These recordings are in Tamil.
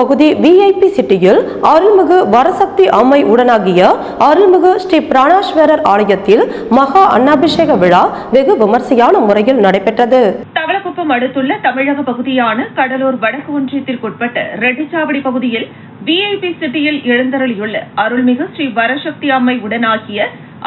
பகுதி விஐபி சிட்டியில் அருள்மிகு வரசக்தி அம்மை உடனாகிய அருள்மிகு ஸ்ரீ பிராணாஸ்வரர் ஆலயத்தில் மகா அன்னாபிஷேக விழா வெகு விமர்சையான முறையில் நடைபெற்றது. தவளக்குப்பம் அடுத்துள்ள தமிழக பகுதியான கடலூர் வடக்கு ஒன்றியத்திற்குட்பட்ட ரெட்டிச்சாவடி பகுதியில் விஐபி சிட்டியில் எழுந்தருளியுள்ள அருள்மிகு ஸ்ரீ வரசக்தி அம்மை உடனாகிய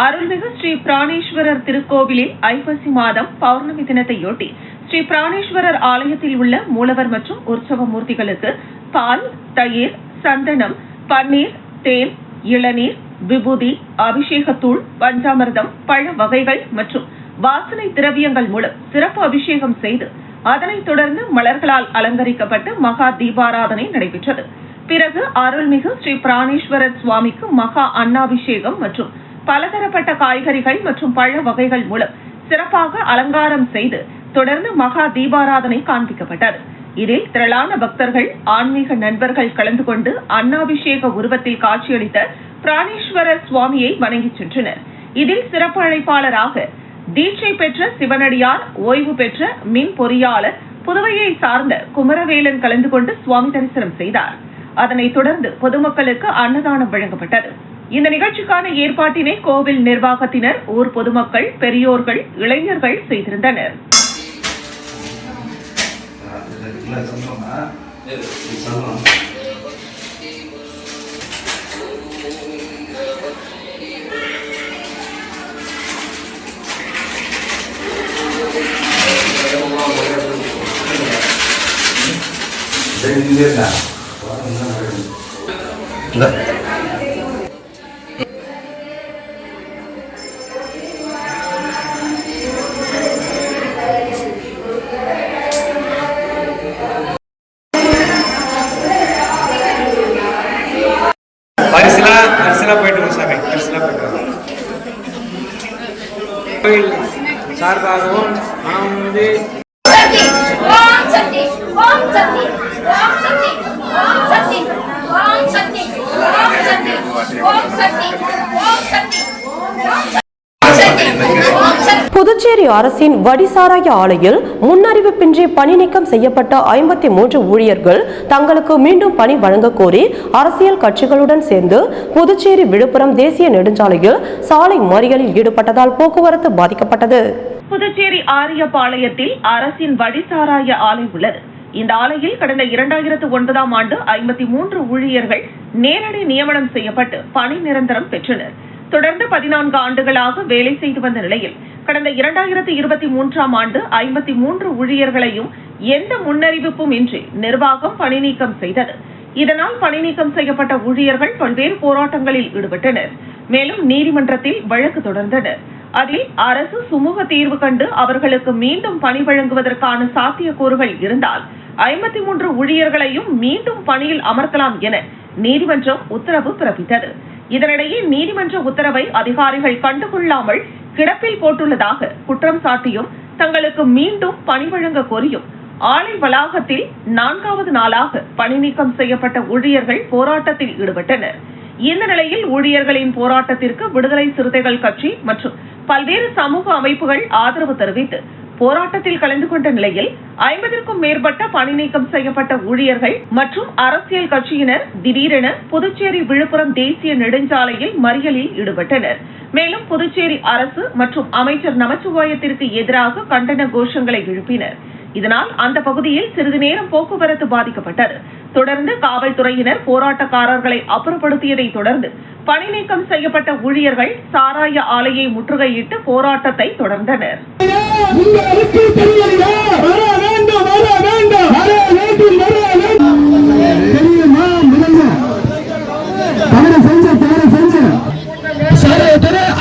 அருள்மிகு ஸ்ரீ பிராணேஸ்வரர் திருக்கோவிலில் ஐப்பசி மாதம் பௌர்ணமி தினத்தையொட்டி ஸ்ரீ பிராணேஸ்வரர் ஆலயத்தில் உள்ள மூலவர் மற்றும் உற்சவ மூர்த்திகளுக்கு பால் தயிர் சந்தனம் பன்னீர் தேன் இளநீர் விபூதி அபிஷேகத்தூள் பஞ்சாமிர்தம் பழ வகைகள் மற்றும் வாசனை திரவியங்கள் மூலம் சிறப்பு அபிஷேகம் செய்து அதனைத் தொடர்ந்து மலர்களால் அலங்கரிக்கப்பட்டு மகா தீபாராதனை நடைபெற்றது. பிறகு அருள்மிகு ஸ்ரீ பிராணேஸ்வரர் சுவாமிக்கு மகா அன்னாபிஷேகம் மற்றும் பலதரப்பட்ட காய்கறிகள் மற்றும் பழ வகைகள் மூலம் சிறப்பாக அலங்காரம் செய்து தொடர்ந்து மகா தீபாராதனை காண்பிக்கப்பட்டது. இதில் திரளான பக்தர்கள் ஆன்மீக நண்பர்கள் கலந்து கொண்டு அன்னாபிஷேக உருவத்தில் காட்சியளித்த பிராணேஸ்வரர் சுவாமியை வணங்கிச் சென்றனர். இதில் சிறப்பு அழைப்பாளராக தீட்சை பெற்ற சிவனடியார் ஓய்வு பெற்ற மின் பொறியாளர் புதுவையை சார்ந்த குமரவேலன் கலந்து கொண்டு சுவாமி தரிசனம் செய்தார். அதனைத் தொடர்ந்து பொதுமக்களுக்கு அன்னதானம் வழங்கப்பட்டது. இந்த நிகழ்ச்சிக்கான ஏற்பாட்டினை கோவில் நிர்வாகத்தினர் ஊர் பொதுமக்கள் பெரியோர்கள் இளைஞர்கள் செய்திருந்தனர். ఇలా సంభవమా సంభవం Thank you. சார்பாகவும் ஓம் வந்து புதுச்சேரி அரசின் வடிசாராய ஆலையில் முன்னறிவிப்பின்றி பணி நீக்கம் செய்யப்பட்ட ஐம்பத்தி மூன்று ஊழியர்கள் தங்களுக்கு மீண்டும் பணி வழங்க கோரி அரசியல் கட்சிகளுடன் சேர்ந்து புதுச்சேரி விழுப்புரம் தேசிய நெடுஞ்சாலையில் சாலை மறியலில் ஈடுபட்டதால் போக்குவரத்து பாதிக்கப்பட்டது. புதுச்சேரி ஆரியபாளையத்தில் அரசின் வழிசாராய ஆலை உள்ளது. இந்த ஆலையில் கடந்த இரண்டாயிரத்து ஒன்பதாம் ஆண்டு ஐம்பத்தி மூன்று ஊழியர்கள் நேரடி நியமனம் செய்யப்பட்டு பணி நிரந்தரம் பெற்றனர். தொடர்ந்து பதினான்கு ஆண்டுகளாக வேலை செய்து வந்த நிலையில் கடந்த இரண்டாயிரத்து இருபத்தி மூன்றாம் ஆண்டு ஐம்பத்தி மூன்று ஊழியர்களையும் எந்த முன்னறிவிப்பும் இன்றி நிர்வாகம் பணி நீக்கம் செய்தது. இதனால் பணி நீக்கம் செய்யப்பட்ட ஊழியர்கள் பல்வேறு போராட்டங்களில் ஈடுபட்டனர். மேலும் நீதிமன்றத்தில் வழக்கு தொடர்ந்தனர். அதில் அரசு சுமூக தீர்வு கண்டு அவர்களுக்கு மீண்டும் பணி வழங்குவதற்கான சாத்தியக்கூறுகள் இருந்தால் ஐம்பத்தி மூன்று ஊழியர்களையும் மீண்டும் பணியில் அமர்த்தலாம் என நீதிமன்றம் உத்தரவு பிறப்பித்தது. இதனிடையே நீதிமன்ற உத்தரவை அதிகாரிகள் கண்டுகொள்ளாமல் கிடப்பில் போட்டுள்ளதாக குற்றம் சாட்டியும் தங்களுக்கு மீண்டும் பணி வழங்க கோரியும் ஆலை வளாகத்தில் நான்காவது நாளாக பணி நீக்கம் செய்யப்பட்ட ஊழியர்கள் போராட்டத்தில் ஈடுபட்டனர். இந்த நிலையில் ஊழியர்களின் போராட்டத்திற்கு விடுதலை சிறுத்தைகள் கட்சி மற்றும் பல்வேறு சமூக அமைப்புகள் ஆதரவு தெரிவித்து போராட்டத்தில் கலந்து கொண்ட நிலையில் ஐம்பதற்கும் மேற்பட்ட பணி நீக்கம் செய்யப்பட்ட ஊழியர்கள் மற்றும் அரசியல் கட்சியினர் திடீரென புதுச்சேரி விழுப்புரம் தேசிய நெடுஞ்சாலையில் மறியலில் ஈடுபட்டனர். மேலும் புதுச்சேரி அரசு மற்றும் அமைச்சர் நமச்சிவாயத்திற்கு எதிராக கண்டன கோஷங்களை எழுப்பினர். இதனால் அந்த பகுதியில் சிறிது நேரம் போக்குவரத்து பாதிக்கப்பட்டது. தொடர்ந்து காவல்துறையினர் போராட்டக்காரர்களை அப்புறப்படுத்தியதை தொடர்ந்து பணிநீக்கம் செய்யப்பட்ட ஊழியர்கள் சாராய ஆலையை முற்றுகையிட்டு போராட்டத்தை தொடர்ந்தனர்.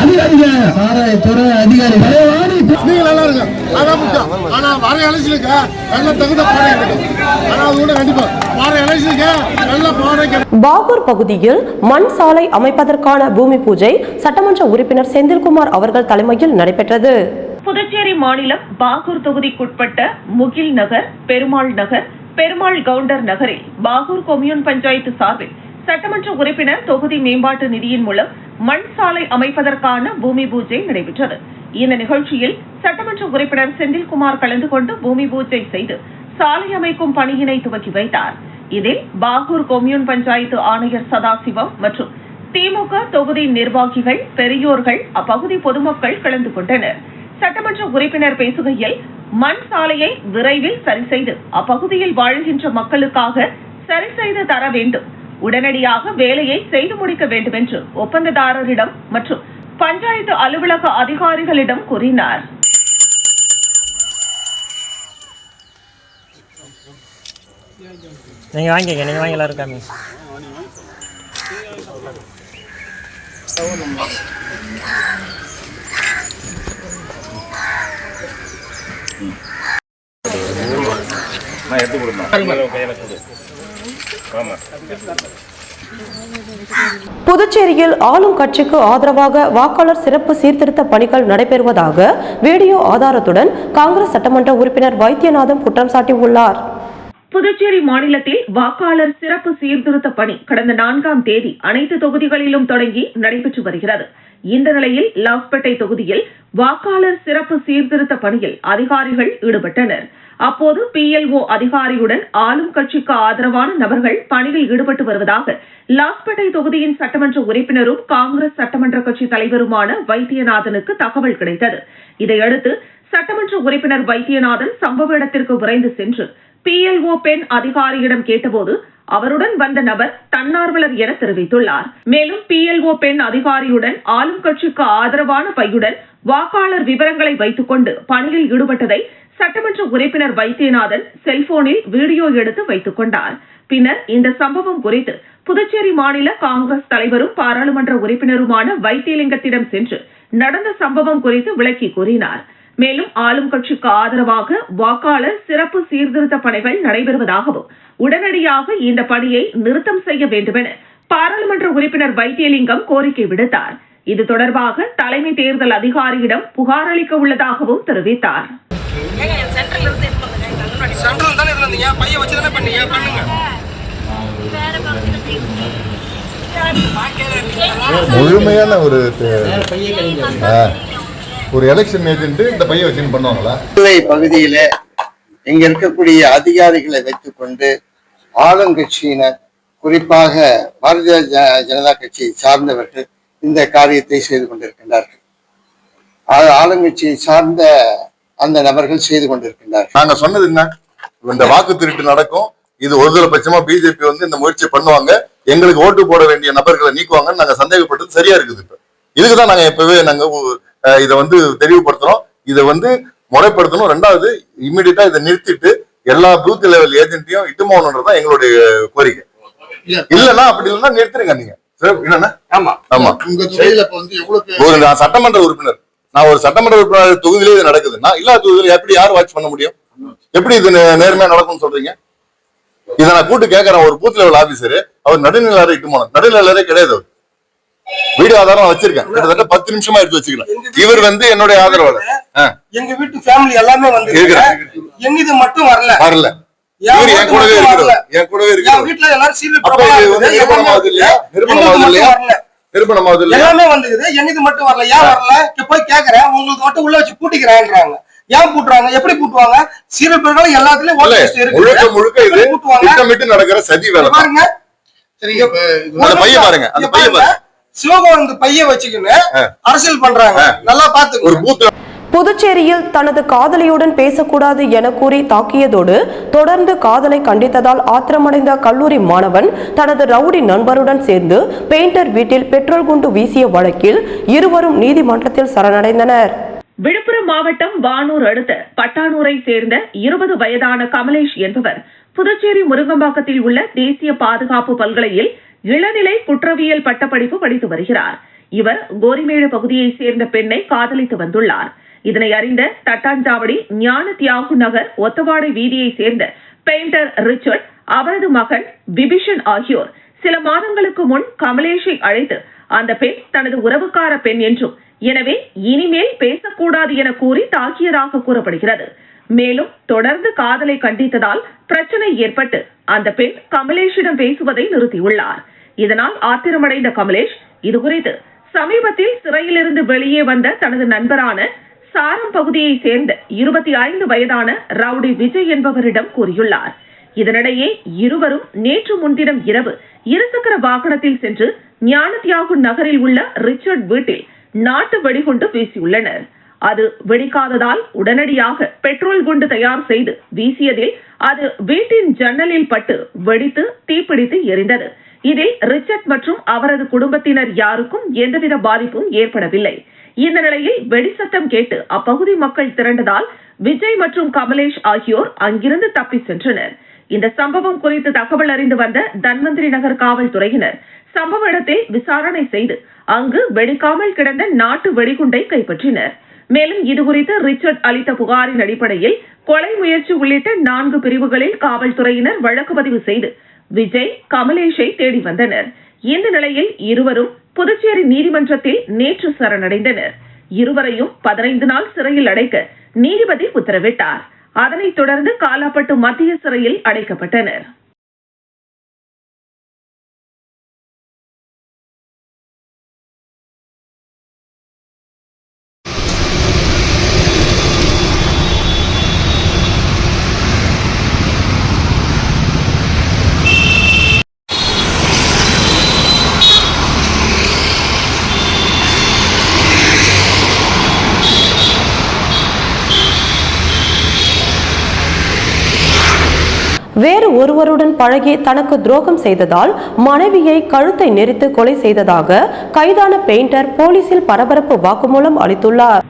அதிகாரிகள். சாராயத்துறை அதிகாரிகள். சாராயத்துறை அதிகாரி தலைவாணி நீங்க நல்லா இருங்க. அதான் முக்கியம். ஆனா வர எலெக்ஷனுக்கு நல்ல தகுந்த பாடம் கிடைக்கும் ஆனா அது கூட கண்டிப்பா. வர எலெக்ஷனுக்கு நல்ல பாடம் கிடைக்கும் பாகூர் பகுதியில் மண் சாலை அமைப்பதற்கான பூமி பூஜை சட்டமன்ற உறுப்பினர் செந்தில்குமார் அவர்கள் தலைமையில் நடைபெற்றது. புதுச்சேரி மாநிலம் பாகூர் தொகுதிக்குட்பட்ட முகில் நகர் பெருமாள் நகர் பெருமாள் கவுண்டர் நகரில் பாகூர் கொம்யூன் பஞ்சாயத்து சார்பில் சட்டமன்ற உறுப்பினர் தொகுதி மேம்பாட்டு நிதியின் மூலம் மண் சாலை அமைப்பதற்கான பூமி பூஜை நடைபெற்றது. இந்த நிகழ்ச்சியில் சட்டமன்ற உறுப்பினர் செந்தில்குமார் கலந்து கொண்டு பூமி பூஜை செய்து சாலை அமைக்கும் பணியினை துவக்கி வைத்தார். இதில் பாகூர் கொம்யூன் பஞ்சாயத்து ஆணையர் சதாசிவம் மற்றும் திமுக தொகுதி நிர்வாகிகள் பெரியோர்கள் அப்பகுதி பொதுமக்கள் கலந்து கொண்டனர். சட்டமன்ற உறுப்பினர் பேசுகையில் மண் சாலையை விரைவில் சரி செய்து அப்பகுதியில் வாழ்கின்ற மக்களுக்காக சரி செய்து தர வேண்டும். உடனடியாக வேலையை செய்து முடிக்க வேண்டும் என்று ஒப்பந்ததாரரிடம் மற்றும் பஞ்சாயத்து அலுவலக அதிகாரிகளிடம் கூறினார். நீங்கள் வாங்கிக்கங்க நீங்கள் வாங்கி எல்லாரும் காமிங்க புதுச்சேரியில் ஆளும் கட்சிக்கு ஆதரவாக வாக்காளர் சிறப்பு சீர்திருத்த பணிகள் நடைபெறுவதாக வீடியோ ஆதாரத்துடன் காங்கிரஸ் சட்டமன்ற உறுப்பினர் வைத்தியநாதன் குற்றம் சாட்டியுள்ளார். புதுச்சேரி மாநிலத்தில் வாக்காளர் சிறப்பு சீர்திருத்த பணி கடந்த நான்காம் தேதி அனைத்து தொகுதிகளிலும் தொடங்கி நடைபெற்று வருகிறது. இந்த நிலையில் லாஸ்பேட்டை தொகுதியில் வாக்காளர் சிறப்பு சீர்திருத்த பணியில் அதிகாரிகள் ஈடுபட்டனர். அப்போது பிஎல்ஓ அதிகாரியுடன் ஆளும் கட்சிக்கு ஆதரவான நபர்கள் பணியில் ஈடுபட்டு வருவதாக லாஸ்பேட்டை தொகுதியின் சட்டமன்ற உறுப்பினரும் காங்கிரஸ் சட்டமன்ற கட்சி தலைவருமான வைத்தியநாதனுக்கு தகவல் கிடைத்தது. இதையடுத்து சட்டமன்ற உறுப்பினர் வைத்தியநாதன் சம்பவ இடத்திற்கு விரைந்து சென்று பிஎல்ஓ பெண் அதிகாரியிடம் கேட்டபோது அவருடன் வந்த நபர் தன்னார்வலர் என தெரிவித்துள்ளார். மேலும் பிஎல்ஓ பெண் அதிகாரியுடன் ஆளும் கட்சிக்கு ஆதரவான பையுடன் வாக்காளர் விவரங்களை வைத்துக் கொண்டு பணியில் ஈடுபட்டதை சட்டமன்ற உறுப்பினர் வைத்தியநாதன் செல்போனில் வீடியோ எடுத்து வைத்துக் கொண்டார். பின்னர் இந்த சம்பவம் குறித்து புதுச்சேரி மாநில காங்கிரஸ் தலைவரும் பாராளுமன்ற உறுப்பினருமான வைத்தியலிங்கத்திடம் சென்று நடந்த சம்பவம் குறித்து விளக்கி கூறினார். மேலும் ஆளும் கட்சிக்கு ஆதரவாக வாக்காளர் சிறப்பு சீர்திருத்த பணிகள் நடைபெறுவதாகவும் உடனடியாக இந்த பணியை நிறுத்தம் செய்ய வேண்டுமென பாராளுமன்ற உறுப்பினர் வைத்தியலிங்கம் கோரிக்கை விடுத்தார். இது தொடர்பாக தலைமை தேர்தல் அதிகாரியிடம் புகார் அளிக்க உள்ளதாகவும் தெரிவித்தார். சென்ட்ரல் தானே இதுல இருந்தீங்க? பையன் வச்சு தானே பண்ணீங்க? பண்ணுங்க. முழுமையான ஒரு ஒரு எலெக்ஷன் ஏஜென்ட் இந்த பையன் வச்சுன்னு பண்ணுவாங்களா? புதுவை பகுதியில இங்க இருக்கக்கூடிய அதிகாரிகளை வைத்துக்கொண்டு ஆளுங்கட்சியினர் குறிப்பாக பாரதிய ஜ- ஜனதா கட்சியை சார்ந்தவர்கள் இந்த காரியத்தை செய்து கொண்டிருக்கின்றார்கள். ஆளுங்கட்சியை சார்ந்த அந்த நபர்கள் செய்து கொண்டிருக்கின்றார்கள். நாங்க சொன்னது என்ன? இந்த வாக்கு திருட்டு நடக்கும். இது ஒருதலை பட்சமா பிஜேபி வந்து இந்த முயற்சி பண்ணுவாங்க. எங்களுக்கு ஓட்டு போட வேண்டிய நபர்களை நீக்குவாங்கன்னு நாங்க சந்தேகப்பட்டது சரியா இருக்குது இப்ப. இதுக்குதான் நாங்க இப்பவே நாங்க இதை வந்து தெளிவுபடுத்துறோம். இதை வந்து முறைப்படுத்தணும். ரெண்டாவது இம்மிடியட்டா இதை நிறுத்திட்டு எல்லா பூத் லெவல் ஏஜென்ட்டையும் இட்டுமோகணுன்றதுதான் எங்களுடைய கோரிக்கை. இல்லன்னா அப்படி இல்லைன்னா நிறுத்துறீங்க நீங்க. சரி, என்னண்ணா ஆமா. ஆமா. உங்க துறையில இப்ப வந்து எவ்வளவு ஒரு நான் சட்டமன்ற உறுப்பினர். நான் ஒரு சட்டமன்ற உறுப்பினர் தொகுதியிலே இது நடக்குதுன்னா இல்லாத தொகுதியில எப்படி யார் வாட்ச் பண்ண முடியும்? எப்படி இது நேர்மையா நடக்கும்னு சொல்றீங்க? இதை நான் கூட்டு கேட்கறேன். ஒரு பூத் லெவல் ஆபீசர் அவர் நடுநிலையாரை இட்டு போனோம் நடுநிலையாரே கிடையாது அவர். வீடியோ ஆதாரம் வச்சிருக்கேன். கிட்டத்தட்ட பத்து நிமிஷமா எடுத்து வச்சுக்கிறேன். இவர் வந்து என்னுடைய ஆதரவாளர். எங்க வீட்டு ஃபேமிலி எல்லாமே வந்து. எங்க இது மட்டும் வரல. வரல. இவர் என் கூடவே. இருக்கிறவர் என் கூடவே என் இருக்கிறவர் வீட்டுல எல்லாரும் சீரியல் வந்து நிரூபணமாவது இல்லையா? நிரூபணமாவது இல்லையா? நிரூபணமாவது இல்லையா? எல்லாமே வந்துக்குது. எங்க மட்டும் வரல ஏன் வரல? இங்க போய் கேக்குறேன். உங்களுக்கு மட்டும் உள்ள வச்சு பூட்டிக்கிறேன்றாங்க. ஏன் பூட்டுறாங்க? எப்படி பூட்டுவாங்க? சீரியல் பிரகாரம் எல்லாத்துலயும் முழுக்க முழுக்க இது திட்டமிட்டு நடக்கிற சதி வேலை. பாருங்க. அந்த பைய பாருங்க அந்த பைய பாருங்க. சிவகாந்த் பைய வச்சுக்கின்னு அரசியல் பண்றாங்க. நல்லா ஒரு பாத்துக்கோங்க பூத் புதுச்சேரியில் தனது காதலியுடன் பேசக்கூடாது என கூறி தாக்கியதோடு தொடர்ந்து காதலை கண்டித்ததால் ஆத்திரமடைந்த கல்லூரி மாணவன் தனது ரவுடி நண்பருடன் சேர்ந்து பெயிண்டர் வீட்டில் பெட்ரோல் குண்டு வீசிய வழக்கில் இருவரும் நீதிமன்றத்தில் சரணடைந்தனர். விழுப்புரம் மாவட்டம் வானூர் அடுத்த பட்டானூரை சேர்ந்த இருபது வயதான கமலேஷ் என்பவர் புதுச்சேரி முருங்கம்பாக்கத்தில் உள்ள தேசிய பாதுகாப்பு பல்கலையில் இளநிலை குற்றவியல் பட்டப்படிப்பு படித்து வருகிறார். இவர் கோரிமேடு பகுதியைச் சேர்ந்த பெண்ணை காதலித்து வந்துள்ளார். இதனை அறிந்த தட்டாஞ்சாவடி ஞான தியாகு நகர் ஒத்தவாடை வீதியை சேர்ந்த பெயிண்டர் ரிச்சர்ட் அவரது மகன் விபிஷன் ஆகியோர் சில மாதங்களுக்கு முன் கமலேஷை அழைத்து அந்த பெண் தனது உறவுக்கார பெண் என்றும் எனவே இனிமேல் பேசக்கூடாது என கூறி தாக்கியதாக கூறப்படுகிறது. மேலும் தொடர்ந்து காதலை கண்டித்ததால் பிரச்சனை ஏற்பட்டு அந்த பெண் கமலேஷிடம் பேசுவதை நிறுத்தியுள்ளார். இதனால் ஆத்திரமடைந்த கமலேஷ் இதுகுறித்து சமீபத்தில் சிறையிலிருந்து வெளியே வந்த தனது நண்பரான சாரம் பகுதியைச் சேர்ந்த இருபத்தி ஐந்து வயதான ரவுடி விஜய் என்பவரிடம் கூறியுள்ளார். இதனிடையே இருவரும் நேற்று முன்தினம் இரவு இருசக்கர வாகனத்தில் சென்று ஞானத்தியாகு நகரில் உள்ள ரிச்சர்ட் வீட்டில் நாட்டு வெடிகுண்டு வீசியுள்ளனர். அது வெடிக்காததால் உடனடியாக பெட்ரோல் குண்டு தயார் செய்து வீசியதில் அது வீட்டின் ஜன்னலில் பட்டு வெடித்து தீப்பிடித்து எரிந்தது. இதில் ரிச்சர்ட் மற்றும் அவரது குடும்பத்தினர் யாருக்கும் எந்தவித பாதிப்பும் ஏற்படவில்லை. இந்த நிலையில் வெடிசத்தம் கேட்டு அப்பகுதி மக்கள் திரண்டதால் விஜய் மற்றும் கமலேஷ் ஆகியோர் அங்கிருந்து தப்பி சென்றனர். இந்த சம்பவம் குறித்து தகவல் அறிந்து வந்த தன்வந்திரி நகர் காவல்துறையினர் சம்பவ இடத்தில் விசாரணை செய்து அங்கு வெடிக்காமல் கிடந்த நாட்டு வெடிகுண்டை கைப்பற்றினர். மேலும் இதுகுறித்து ரிச்சர்ட் அளித்த புகாரின் அடிப்படையில் கொலை முயற்சி உள்ளிட்ட நான்கு பிரிவுகளில் காவல்துறையினர் வழக்கு பதிவு செய்து விஜய் கமலேஷை தேடி வந்தனர். இந்த நிலையில் இருவரும் புதுச்சேரி நீதிமன்றத்தில் நேற்று சரணடைந்தனர். இருவரையும் பதினைந்து நாள் சிறையில் அடைக்க நீதிபதி உத்தரவிட்டார். அதனைத் தொடர்ந்து காலாப்பட்டு மத்திய சிறையில் அடைக்கப்பட்டனர். வேறு ஒருவருடன் பழகி தனக்கு துரோகம் செய்ததால் மனைவியை கழுத்தை நெரித்து கொலை செய்ததாக கைதான பெயிண்டர் போலீசில் பரபரப்பு வாக்குமூலம் அளித்துள்ளார்.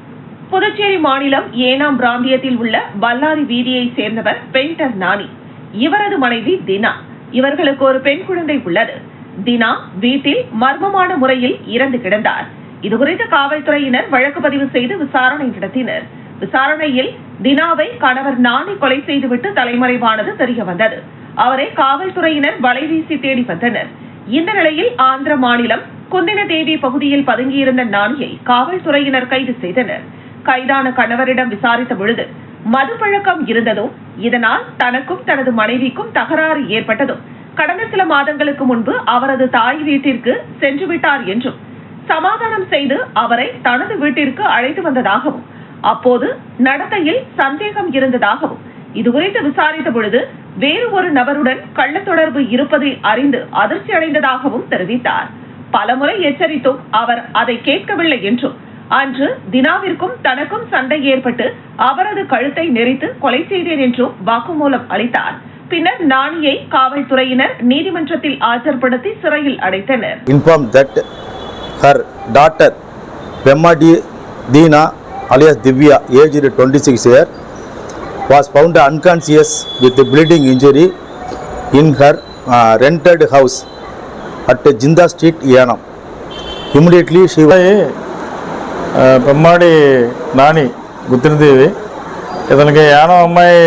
புதுச்சேரி மாநிலம் ஏனாம் பிராந்தியத்தில் உள்ள பல்லாரி வீதியை சேர்ந்தவர் பெயிண்டர் நானி. இவரது மனைவி தினா. இவர்களுக்கு ஒரு பெண் குழந்தை உள்ளது. தினா வீட்டில் மர்மமான முறையில் இறந்து கிடந்தார். இதுகுறித்து காவல்துறையினர் வழக்கு பதிவு செய்து விசாரணை நடத்தினர். விசாரணையில் தினாவை கணவர் நானி கொலை செய்துவிட்டு தலைமறைவானது தெரிய வந்தது. அவரை காவல்துறையினர் வலைவீசி தேடி வந்தனர். இந்த நிலையில் ஆந்திர மாநிலம் குந்தினதேவி பகுதியில் பதுங்கியிருந்த நானியை காவல்துறையினர் கைது செய்தனர். கைதான கணவரிடம் விசாரித்த பொழுது மது பழக்கம் இருந்ததும் இதனால் தனக்கும் தனது மனைவிக்கும் தகராறு ஏற்பட்டதும் கடந்த சில மாதங்களுக்கு முன்பு அவரது தாய் வீட்டிற்கு சென்று விட்டார் என்றும் சமாதானம் செய்து அவரை தனது வீட்டிற்கு அழைத்து வந்ததாகவும் அப்போது நடத்தையில் சந்தேகம் இருந்ததாகவும் இதுகுறித்து விசாரித்த பொழுது வேறு ஒரு நபருடன் கள்ள தொடர்பு இருப்பதை அறிந்து அதிர்ச்சி அடைந்ததாகவும் தெரிவித்தார். பலமுறை எச்சரித்தும் அவர் அதை கேட்கவில்லை என்றும் அன்று தினாவிற்கும் தனக்கும் சண்டை ஏற்பட்டு அவரது கழுத்தை நெரித்து கொலை செய்தேன் என்றும் வாக்குமூலம் அளித்தார். பின்னர் நாணியை காவல்துறையினர் நீதிமன்றத்தில் ஆஜர்படுத்தி சிறையில் அடைத்தனர். Informed that her daughter Pemadi Dheena alias Divya aged 26 year was found unconscious with bleeding injury in her uh, rented house at Jinda Street, Yanam. Immediately she was ఆ, పెమ్మాడి నాని గుత్తినదేవి ఇతనికి యానం అమ్మాయి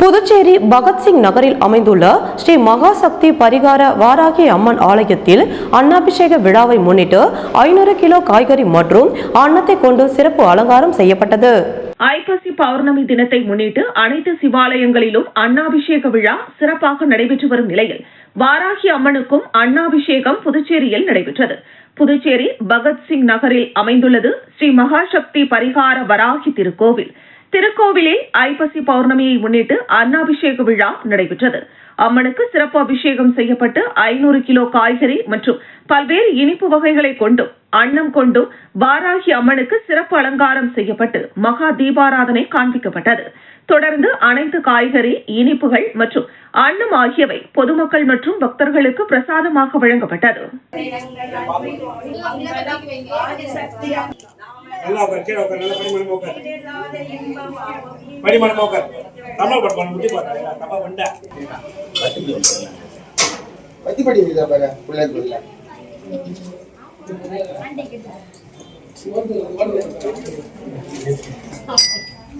புதுச்சேரி பகத்சிங் நகரில் அமைந்துள்ள ஸ்ரீ மகாசக்தி பரிகார வாராகி அம்மன் ஆலயத்தில் அன்னாபிஷேக விழாவை முன்னிட்டு ஐநூறு கிலோ காய்கறி மற்றும் அன்னத்தை கொண்டு சிறப்பு அலங்காரம் செய்யப்பட்டது. ஐப்பசி பௌர்ணமி தினத்தை முன்னிட்டு அனைத்து சிவாலயங்களிலும் அன்னாபிஷேக விழா சிறப்பாக நடைபெற்று வரும் நிலையில் வாராகி அம்மனுக்கும் அன்னாபிஷேகம் புதுச்சேரியில் நடைபெற்றது. புதுச்சேரி பகத்சிங் நகரில் அமைந்துள்ளது ஸ்ரீ மகாசக்தி பரிகார வராகி திருக்கோவில். திருக்கோவிலில் ஐப்பசி பௌர்ணமியை முன்னிட்டு அன்னாபிஷேக விழா நடைபெற்றது அம்மனுக்கு சிறப்பு அபிஷேகம் செய்யப்பட்டு ஐநூறு கிலோ காய்கறி மற்றும் பல்வேறு இனிப்பு வகைகளை கொண்டும் அன்னம் கொண்டும் வாராகி அம்மனுக்கு சிறப்பு அலங்காரம் செய்யப்பட்டு மகா தீபாராதனை காண்பிக்கப்பட்டது தொடர்ந்து அனைத்து காய்கறி இனிப்புகள் மற்றும் அன்னம் ஆகியவை பொதுமக்கள் மற்றும் பக்தர்களுக்கு பிரசாதமாக வழங்கப்பட்டது நல்லா உட்கார் கீழே உட்கார் நல்லா படிமணமா உட்கார் படிமணமா உட்கார் தமிழ் பண்ண முடி பாரு தப்பா பண்ண பத்தி படி பாரு பிள்ளைக்குள்ள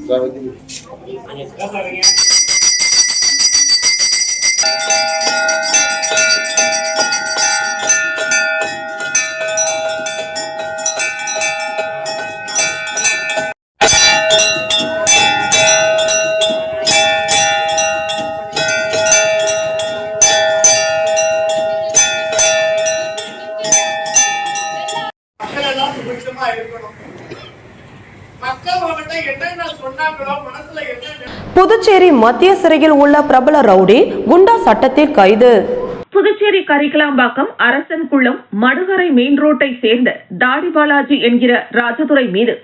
பேசாதீங்க மக்கள் எல்லாம் புதுச்சேரி மத்திய சிறையில் உள்ள பிரபல ரவுடி குண்டா சட்டத்தில் கைது. புதுச்சேரி கரிக்கலாம்பாக்கம் அரசன் குளம் மடுகரை மெயின் ரோட்டை சேர்ந்த தாடி பாலாஜி என்கிற ராஜதுரை மீது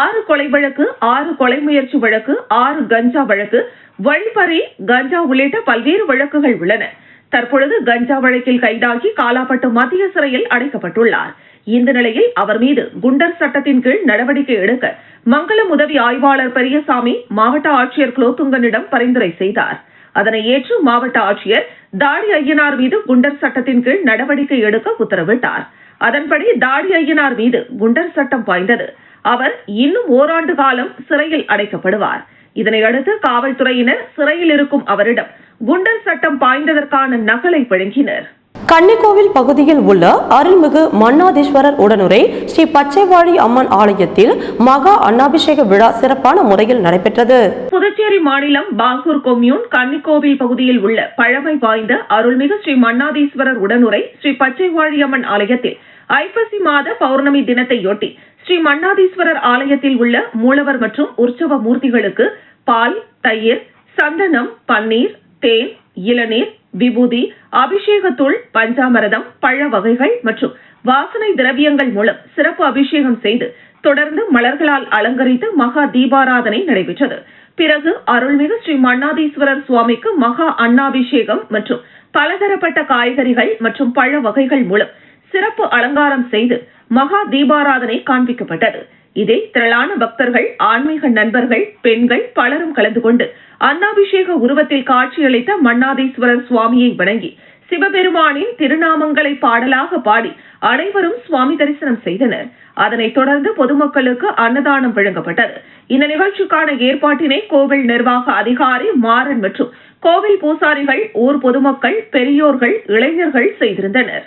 ஆறு கொலை வழக்கு ஆறு கொலை முயற்சி வழக்கு ஆறு கஞ்சா வழக்கு வழிப்பறி கஞ்சா உள்ளிட்ட பல்வேறு வழக்குகள் உள்ளன. தற்பொழுது கஞ்சா வழக்கில் கைதாகி காலாப்பட்டு மத்திய சிறையில் அடைக்கப்பட்டுள்ளார். இந்த நிலையில் அவர் மீது குண்டர் சட்டத்தின் கீழ் நடவடிக்கை எடுக்க மங்களம் உதவி ஆய்வாளர் பெரியசாமி மாவட்ட ஆட்சியர் குலோத்துங்கனிடம் பரிந்துரை செய்தார். அதனை ஏற்று மாவட்ட ஆட்சியர் தாடி ஐயனார் மீது குண்டர் சட்டத்தின் கீழ் நடவடிக்கை எடுக்க உத்தரவிட்டார். அதன்படி தாடி ஐயனார் மீது குண்டர் சட்டம் பாய்ந்தது. அவர் இன்னும் ஓராண்டு காலம் சிறையில் அடைக்கப்படுவார். இதனையடுத்து காவல்துறையினர் சிறையில் இருக்கும் அவரிடம் குண்டர் சட்டம் பாய்ந்ததற்கான நகலை வழங்கினர் கன்னிக்கோவில் பகுதியில் உள்ள அருள்மிகு மன்னாதீஸ்வரர் உடனுரை ஸ்ரீ பச்சைவாழி அம்மன் ஆலயத்தில் மகா அன்னாபிஷேக விழா சிறப்பான முறையில் நடைபெற்றது. புதுச்சேரி மாநிலம் பாகூர் கொம்யூன் கன்னிக்கோவில் பகுதியில் உள்ள பழமை வாய்ந்த அருள்மிகு ஸ்ரீ மன்னாதீஸ்வரர் உடனுரை ஸ்ரீ பச்சைவாழி அம்மன் ஆலயத்தில் ஐப்பசி மாத பௌர்ணமி தினத்தையொட்டி ஸ்ரீ மன்னாதீஸ்வரர் ஆலயத்தில் உள்ள மூலவர் மற்றும் உற்சவ மூர்த்திகளுக்கு பால் தயிர் சந்தனம் பன்னீர் தேன் இளநீர் விபூதி அபிஷேகத்துள் பஞ்சாமிரதம் பழ வகைகள் மற்றும் வாசனை திரவியங்கள் மூலம் சிறப்பு அபிஷேகம் செய்து தொடர்ந்து மலர்களால் அலங்கரித்து மகா தீபாராதனை நடைபெற்றது. பிறகு அருள்மிகு ஸ்ரீ மன்னாதீஸ்வரர் சுவாமிக்கு மகா அன்னாபிஷேகம் மற்றும் பலதரப்பட்ட காய்கறிகள் மற்றும் பழ வகைகள் மூலம் சிறப்பு அலங்காரம் செய்து மகா தீபாராதனை காண்பிக்கப்பட்டது. இதில் திரளான பக்தர்கள் ஆன்மீக நண்பர்கள் பெண்கள் பலரும் கலந்து கொண்டு அன்னாபிஷேக உருவத்தில் காட்சியளித்த மன்னாதீஸ்வரர் சுவாமியை வணங்கி சிவபெருமானின் திருநாமங்களை பாடலாக பாடி அனைவரும் சுவாமி தரிசனம் செய்தனர். அதனைத் தொடர்ந்து பொதுமக்களுக்கு அன்னதானம் வழங்கப்பட்டது. இந்த நிகழ்ச்சிக்கான ஏற்பாட்டினை கோவில் நிர்வாக அதிகாரி மாறன் மற்றும் கோவில் பூசாரிகள் ஊர் பொதுமக்கள் பெரியோர்கள் இளைஞர்கள் செய்திருந்தனர்.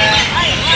はい、はい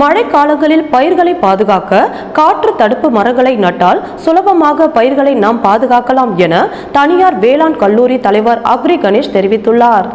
மழை காலங்களில் பயிர்களை பாதுகாக்க காற்று தடுப்பு மரங்களை நட்டால் சுலபமாக பயிர்களை நாம் பாதுகாக்கலாம் என தனியார் வேளாண் கல்லூரி தலைவர் அக்ரி கணேஷ் தெரிவித்துள்ளார்.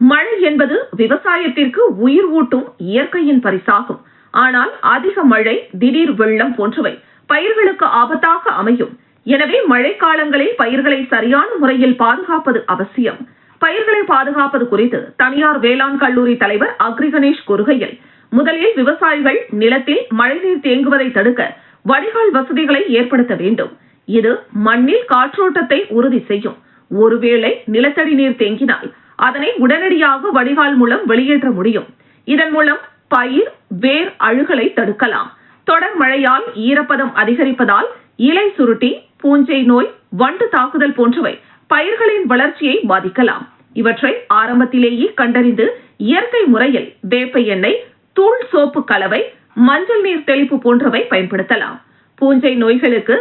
மழை என்பது விவசாயத்திற்கு உயிர் ஊட்டும் இயற்கையின் பரிசாகும். ஆனால் அதிக மழை திடீர் வெள்ளம் போன்றவை பயிர்களுக்கு ஆபத்தாக அமையும். எனவே மழைக்காலங்களில் பயிர்களை சரியான முறையில் பாதுகாப்பது அவசியம். பயிர்களை பாதுகாப்பது குறித்து தனியார் வேளாண் கல்லூரி தலைவர் அக்ரி கணேஷ் கூறுகையில் முதலில் விவசாயிகள் நிலத்தில் மழைநீர் தேங்குவதை தடுக்க வடிகால் வசதிகளை ஏற்படுத்த வேண்டும். இது மண்ணில் காற்றோட்டத்தை உறுதி செய்யும். ஒருவேளை நிலத்தடி நீர் தேங்கினால் அதனை உடனடியாக வடிகால் மூலம் வெளியேற்ற முடியும். இதன் மூலம் பயிர் வேர் அழுகலை தடுக்கலாம். தொடர் மழையால் ஈரப்பதம் அதிகரிப்பதால் இலை சுருட்டி பூஞ்சை நோய் வண்டு தாக்குதல் போன்றவை பயிர்களின் வளர்ச்சியை பாதிக்கலாம். இவற்றை ஆரம்பத்திலேயே கண்டறிந்து இயற்கை முறையில் வேப்ப எண்ணெய் தூள் சோப்பு கலவை மஞ்சள் நீர் தெளிப்பு போன்றவை பயன்படுத்தலாம். பூஞ்சை நோய்களுக்கு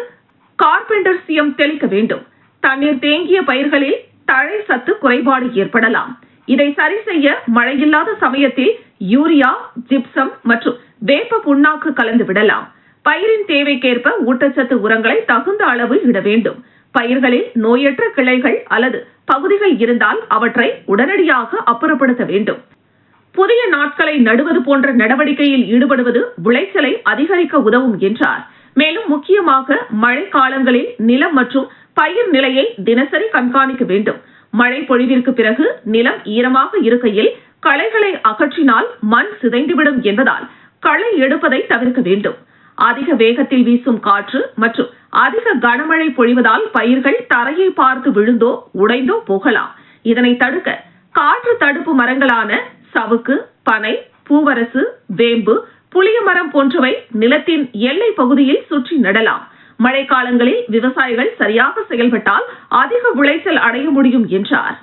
கார்பெண்டர்சியம் தெளிக்க வேண்டும். தண்ணீர் தேங்கிய பயிர்களில் தழை சத்து குறைபாடு ஏற்படலாம். இதை சரி செய்ய மழையில்லாத சமயத்தில் யூரியா ஜிப்சம் மற்றும் வேப்ப புண்ணாக்கு கலந்து விடலாம். பயிரின் தேவைக்கேற்ப ஊட்டச்சத்து உரங்களை தகுந்த அளவு இட வேண்டும். பயிர்களில் நோயற்ற கிளைகள் அல்லது பகுதிகள் இருந்தால் அவற்றை உடனடியாக அப்புறப்படுத்த வேண்டும். புதிய நாட்களை நடுவது போன்ற நடவடிக்கையில் ஈடுபடுவது விளைச்சலை அதிகரிக்க உதவும் என்றார். மேலும் முக்கியமாக மழை காலங்களில் நிலம் மற்றும் பயிர் நிலையை தினசரி கண்காணிக்க வேண்டும். மழை பொழிவிற்கு பிறகு நிலம் ஈரமாக இருக்கையில் களைகளை அகற்றினால் மண் சிதைந்துவிடும் என்பதால் களை எடுப்பதை தவிர்க்க வேண்டும். அதிக வேகத்தில் வீசும் காற்று மற்றும் அதிக கனமழை பொழிவதால் பயிர்கள் தரையை பார்த்து விழுந்தோ உடைந்தோ போகலாம். இதனை தடுக்க காற்று தடுப்பு மரங்களான சவுக்கு பனை பூவரசு வேம்பு புளியமரம் போன்றவை நிலத்தின் எல்லை பகுதியில் சுற்றி நடலாம். மழைக்காலங்களில் விவசாயிகள் சரியாக செயல்பட்டால் அதிக விளைச்சல் அடைய முடியும் என்றார்.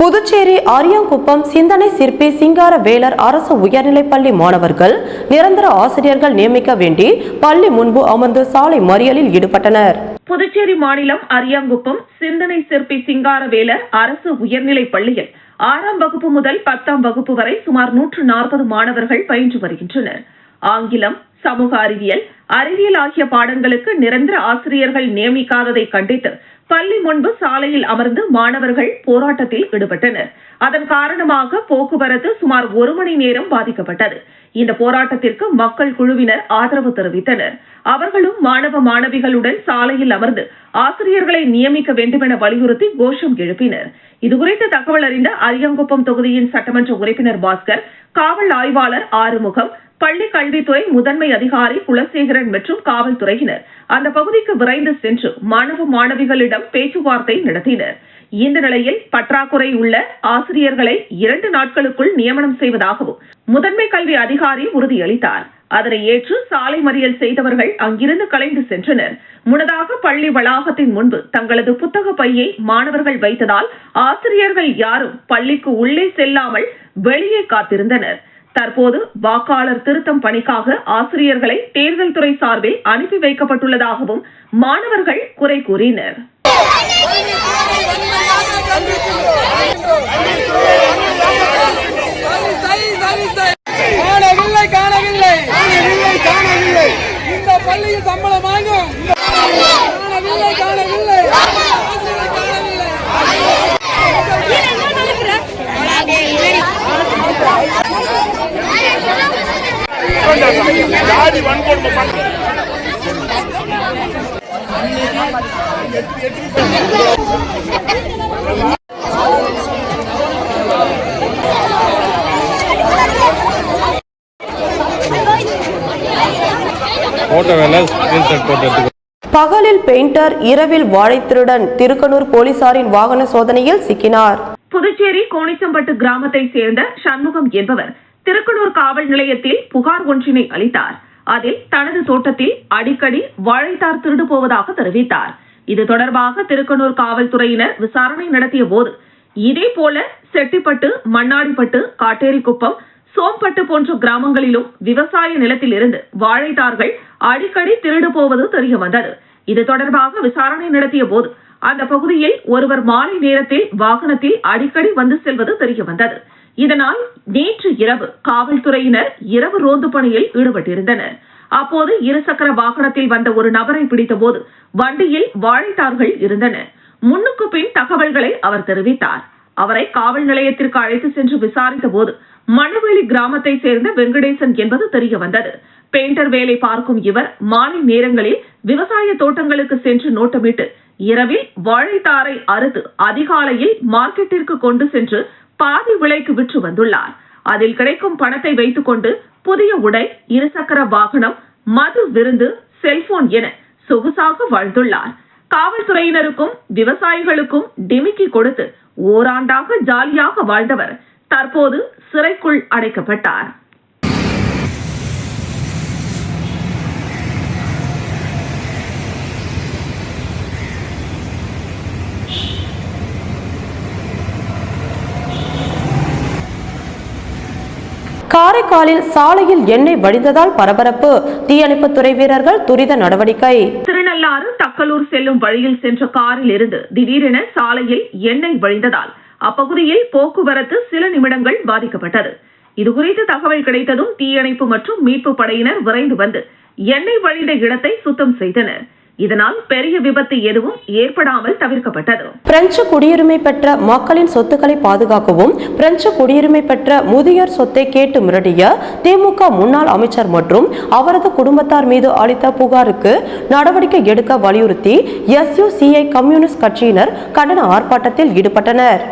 புதுச்சேரி ஆரியாங்குப்பம் சிந்தனை சிற்பி சிங்கார வேலர் அரசு உயர்நிலைப்பள்ளி மாணவர்கள் நிரந்தர ஆசிரியர்கள் நியமிக்க வேண்டி பள்ளி முன்பு அமர்ந்து சாலை மறியலில் ஈடுபட்டனர். புதுச்சேரி மாநிலம் அரியாங்குப்பம் சிந்தனை சிற்பி சிங்காரவேலர் அரசு உயர்நிலைப் பள்ளியில் ஆறாம் வகுப்பு முதல் பத்தாம் வகுப்பு வரை சுமார் நூற்று நாற்பது மாணவர்கள் பயின்று வருகின்றனர். ஆங்கிலம் சமூக அறிவியல் அறிவியல் ஆகிய பாடங்களுக்கு நிரந்தர ஆசிரியர்கள் நியமிக்காததை கண்டித்து பள்ளி முன்பு சாலையில் அமர்ந்து மாணவர்கள் போராட்டத்தில் ஈடுபட்டனர். அதன் காரணமாக போக்குவரத்து சுமார் ஒரு மணி நேரம் பாதிக்கப்பட்டது. இந்த போராட்டத்திற்கு மக்கள் குழுவினர் ஆதரவு தெரிவித்தனர். அவர்களும் மாணவ மாணவிகளுடன் சாலையில் அமர்ந்து ஆசிரியர்களை நியமிக்க வேண்டுமென வலியுறுத்தி கோஷம் எழுப்பினர். இதுகுறித்து தகவல் அறிந்த அரியங்குப்பம் தொகுதியின் சட்டமன்ற உறுப்பினர் பாஸ்கர் காவல் ஆய்வாளர் ஆறுமுகம் பள்ளி கல்வித்துறை முதன்மை அதிகாரி குலசேகரன் மற்றும் காவல்துறையினர் அந்த பகுதிக்கு விரைந்து சென்று மாணவ மாணவிகளிடம் பேச்சுவார்த்தை நடத்தினர். இந்த நிலையில் பற்றாக்குறை உள்ள ஆசிரியர்களை இரண்டு நாட்களுக்குள் நியமனம் செய்வதாகவும் முதன்மை கல்வி அதிகாரி உறுதியளித்தார். அதனை ஏற்று சாலை மறியல் செய்தவர்கள் அங்கிருந்து கலைந்து சென்றனர். முன்னதாக பள்ளி வளாகத்தின் முன்பு தங்களது புத்தக பையை மாணவர்கள் வைத்ததால் ஆசிரியர்கள் யாரும் பள்ளிக்கு உள்ளே செல்லாமல் வெளியே காத்திருந்தனர். தற்போது வாக்காளர் திருத்தம் பணிக்காக ஆசிரியர்களை தேர்தல் துறை சார்பில் அனுப்பி வைக்கப்பட்டுள்ளதாகவும் மாணவர்கள் குறை கூறினர். காணவில்லை காணவில்லை. காணவில்லை காணவில்லை இந்த பள்ளியில் சம்பளம் வாங்கும். காணவில்லை காணவில்லை. ஜாதி வன்கொடுமை போட்டு பகலில் பெயிண்டர் இரவில் வாழைத்திருடன் திருக்கனூர் போலீசாரின் வாகன சோதனையில் சிக்கினார். புதுச்சேரி கோணிச்சம்பட்டு கிராமத்தை சேர்ந்த சண்முகம் என்பவர் திருக்கனூர் காவல் நிலையத்தில் புகார் ஒன்றினை அளித்தார். அதில் தனது தோட்டத்தில் அடிக்கடி வாழைத்தார் திருடு போவதாக தெரிவித்தார். இது தொடர்பாக திருக்கனூர் காவல்துறையினர் விசாரணை நடத்திய போது இதே போல செட்டிப்பட்டு மண்ணாடிப்பட்டு காட்டேரிக்குப்பம் சோம்பட்டு போன்ற கிராமங்களிலும் விவசாய நிலத்தில் இருந்து வாழைத்தார்கள் அடிக்கடி திருடு போவது தெரிய வந்தது இது தொடர்பாக விசாரணை நடத்திய போது அந்த பகுதியில் ஒருவர் மாலை நேரத்தில் வாகனத்தில் அடிக்கடி வந்து செல்வது தெரிய வந்தது இதனால் நேற்று இரவு காவல்துறையினர் இரவு ரோந்து பணியில் ஈடுபட்டிருந்தனர். அப்போது இருசக்கர வாகனத்தில் வந்த ஒரு நபரை பிடித்தபோது வண்டியில் வாழைத்தார்கள் இருந்தன முன்னுக்கு பின் தகவல்களை அவர் தெரிவித்தார். அவரை காவல் நிலையத்திற்கு அழைத்து சென்று விசாரித்த போது மணவெளி கிராமத்தை சேர்ந்த வெங்கடேசன் என்பது தெரிய வந்தது பெயிண்டர் வேலை பார்க்கும் இவர் மாலை நேரங்களில் விவசாய தோட்டங்களுக்கு சென்று நோட்டமிட்டு இரவில் வாழைத்தாரை அறுத்து அதிகாலையில் மார்க்கெட்டிற்கு கொண்டு சென்று பாதி விலைக்கு விற்று வந்துள்ளார். அதில் கிடைக்கும் பணத்தை வைத்துக் கொண்டு புதிய உடை இருசக்கர வாகனம் மது விருந்து செல்போன் என சொகுசாக வாழ்ந்துள்ளார். காவல்துறையினருக்கும் விவசாயிகளுக்கும் டிமிக்கி கொடுத்து ஓராண்டாக ஜாலியாக வாழ்ந்தவர் தற்போது சிறைக்குள் அடைக்கப்பட்டார். காரைக்காலில் சாலையில் எண்ணெய் வடிந்ததால் பரபரப்பு. தீயணைப்புத்துறை வீரர்கள் துரித நடவடிக்கை. திருநள்ளாறு தக்கலூர் செல்லும் வழியில் சென்ற காரில் இருந்து திடீரென சாலையில் எண்ணெய் வழிந்ததால் அப்பகுதியில் போக்குவரத்து சில நிமிடங்கள் பாதிக்கப்பட்டது. இதுகுறித்து தகவல் கிடைத்ததும் தீயணைப்பு மற்றும் மீட்பு படையினர் விரைந்து வந்து எண்ணெய் வழிந்த இடத்தை சுத்தம் செய்தனர். இதனால் பெரிய விபத்து எதுவும் ஏற்படாமல் தவிர்க்கப்பட்டது. பிரெஞ்சு குடியுரிமை பெற்ற மக்களின் சொத்துக்களை பாதுகாக்கவும் பிரெஞ்சு குடியுரிமை பெற்ற முதியோர் சொத்தை கேட்டு மிரட்டிய திமுக முன்னாள் அமைச்சர் மற்றும் அவரது குடும்பத்தார் மீது அளித்த புகாருக்கு நடவடிக்கை எடுக்க வலியுறுத்தி எஸ்யூசிஐ கம்யூனிஸ்ட் கட்சியினர் கண்டன ஆர்ப்பாட்டத்தில் ஈடுபட்டனர்.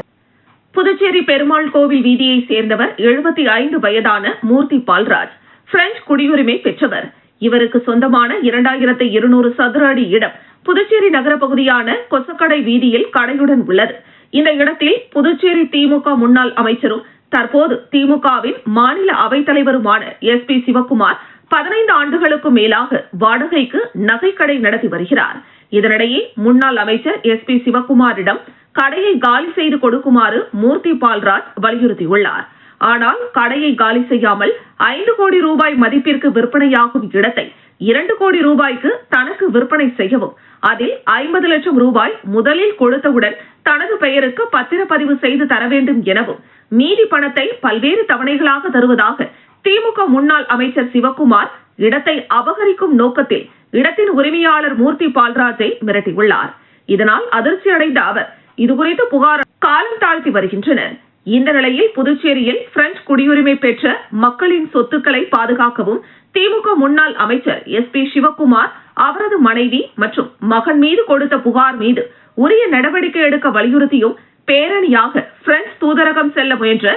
புதுச்சேரி பெருமாள் கோவில் வீதியை சேர்ந்தவர் எழுபத்தி ஐந்து வயதான மூர்த்தி பால்ராஜ் பிரெஞ்சு குடியுரிமை பெற்றவர். இவருக்கு சொந்தமான இரண்டாயிரத்து இருநூறு சதுர அடி இடம் புதுச்சேரி நகர பகுதியான கொசக்கடை வீதியில் கடையுடன் உள்ளது. இந்த இடத்தில் புதுச்சேரி திமுக முன்னாள் அமைச்சரும் தற்போது திமுகவின் மாநில அவைத்தலைவருமான எஸ் பி சிவக்குமார் பதினைந்து ஆண்டுகளுக்கு மேலாக வாடகைக்கு நகைக்கடை நடத்தி வருகிறார். இதனிடையே முன்னாள் அமைச்சர் எஸ் பி சிவக்குமாரிடம் கடையை காலி செய்து கொடுக்குமாறு மூர்த்தி பால்ராஜ் வலியுறுத்தியுள்ளார். ஆனால் கடையை காலி செய்யாமல் ஐந்து கோடி ரூபாய் மதிப்பிற்கு விற்பனையாகும் இடத்தை இரண்டு கோடி ரூபாய்க்கு தனக்கு விற்பனை செய்யவும் அதில் ஐம்பது லட்சம் ரூபாய் முதலில் கொடுத்தவுடன் தனது பெயருக்கு பத்திரப்பதிவு செய்து தர வேண்டும் எனவும் மீதி பணத்தை பல்வேறு தவணைகளாக தருவதாக திமுக முன்னாள் அமைச்சர் சிவக்குமார் இடத்தை அபகரிக்கும் நோக்கத்தில் இடத்தின் உரிமையாளர் மூர்த்தி பால்ராஜை மிரட்டியுள்ளார். இதனால் அதிர்ச்சி அடைந்த அவர் இதுகுறித்து புகார் காலம் தாழ்த்தி வருகின்றனர். இந்த நிலையில் புதுச்சேரியில் பிரெஞ்சு குடியுரிமை பெற்ற மக்களின் சொத்துக்களை பாதுகாக்கவும் திமுக முன்னாள் அமைச்சர் எஸ் பி சிவக்குமார் அவரது மனைவி மற்றும் மகன் மீது கொடுத்த புகார் மீது உரிய நடவடிக்கை எடுக்க வலியுறுத்தியும் பேரணியாக பிரெஞ்சு தூதரகம் செல்ல முயன்ற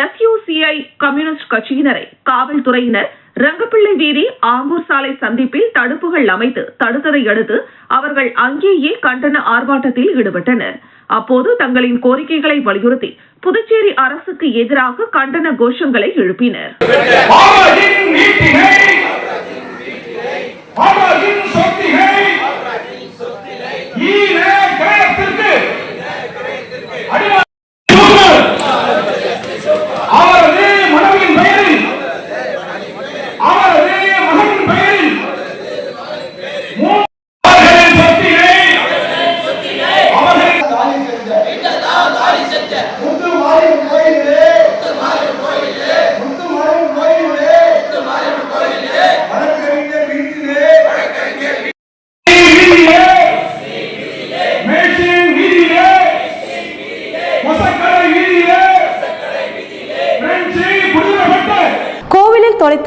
எஸ்யூசிஐ கம்யூனிஸ்ட் கட்சியினரை காவல்துறையினர் ரங்கப்பிள்ளை வீதி ஆம்பூர் சாலை சந்திப்பில் தடுப்புகள் அமைத்து தடுத்ததை அடுத்து அவர்கள் அங்கேயே கண்டன ஆர்ப்பாட்டத்தில் ஈடுபட்டனர். அப்போது தங்களின் கோரிக்கைகளை வலியுறுத்தி புதுச்சேரி அரசுக்கு எதிராக கண்டன கோஷங்களை எழுப்பினர்.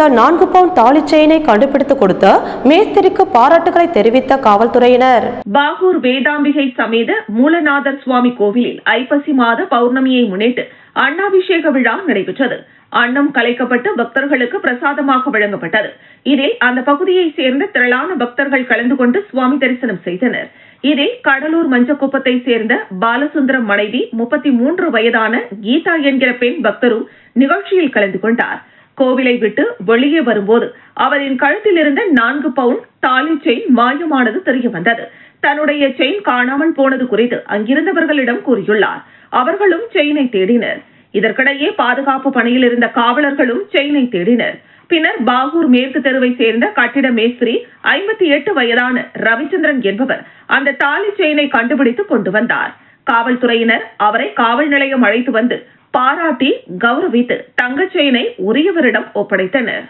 கோவிலில் நான்கு பவுண்ட் தாலி செயினை கண்டுபிடித்து கொடுத்த மேஸ்திரிக்கு பாராட்டுகளை தெரிவித்த காவல்துறையினர். பாகூர் வேதாம்பிகை சமேத மூலநாதர் சுவாமி கோவிலில் ஐப்பசி மாத பௌர்ணமியை முன்னிட்டு அண்ணாபிஷேக விழா நடைபெற்றது. அன்னம் கலைக்கப்பட்டு பக்தர்களுக்கு பிரசாதமாக வழங்கப்பட்டது. இதில் அந்த பகுதியை சேர்ந்த திரளான பக்தர்கள் கலந்து கொண்டு சுவாமி தரிசனம் செய்தனர். இதில் கடலூர் மஞ்சக்குப்பத்தை சேர்ந்த பாலசுந்தரம் மனைவி முப்பத்தி மூன்று வயதான கீதா என்கிற பெண் பக்தரும் நிகழ்ச்சியில் கலந்து கொண்டார். கோவிலை விட்டு வெளியே வரும்போது அவரின் கழுத்தில் இருந்த நான்கு பவுண்ட் தாலி செயின் மாயமானது தெரிய வந்தது. தன்னுடைய செயின் காணாமல் போனது குறித்து அங்கிருந்தவர்களிடம் கூறியுள்ளார். அவர்களும் செயினை தேடினர். இதற்கிடையே பாதுகாப்பு பணியில் இருந்த காவலர்களும் செயினை தேடினர். பின்னர் பாகூர் மேற்கு தெருவை சேர்ந்த கட்டிட மேஸ்திரி ஐம்பத்தி எட்டு வயதான ரவிச்சந்திரன் என்பவர் அந்த தாலி செயினை கண்டுபிடித்து கொண்டு வந்தார். காவல்துறையினர் அவரை காவல் நிலையம் அழைத்து வந்து பாராட்டி கௌரவித்து தங்கச் செயினை உரியவரிடம் ஒப்படைத்தனர்.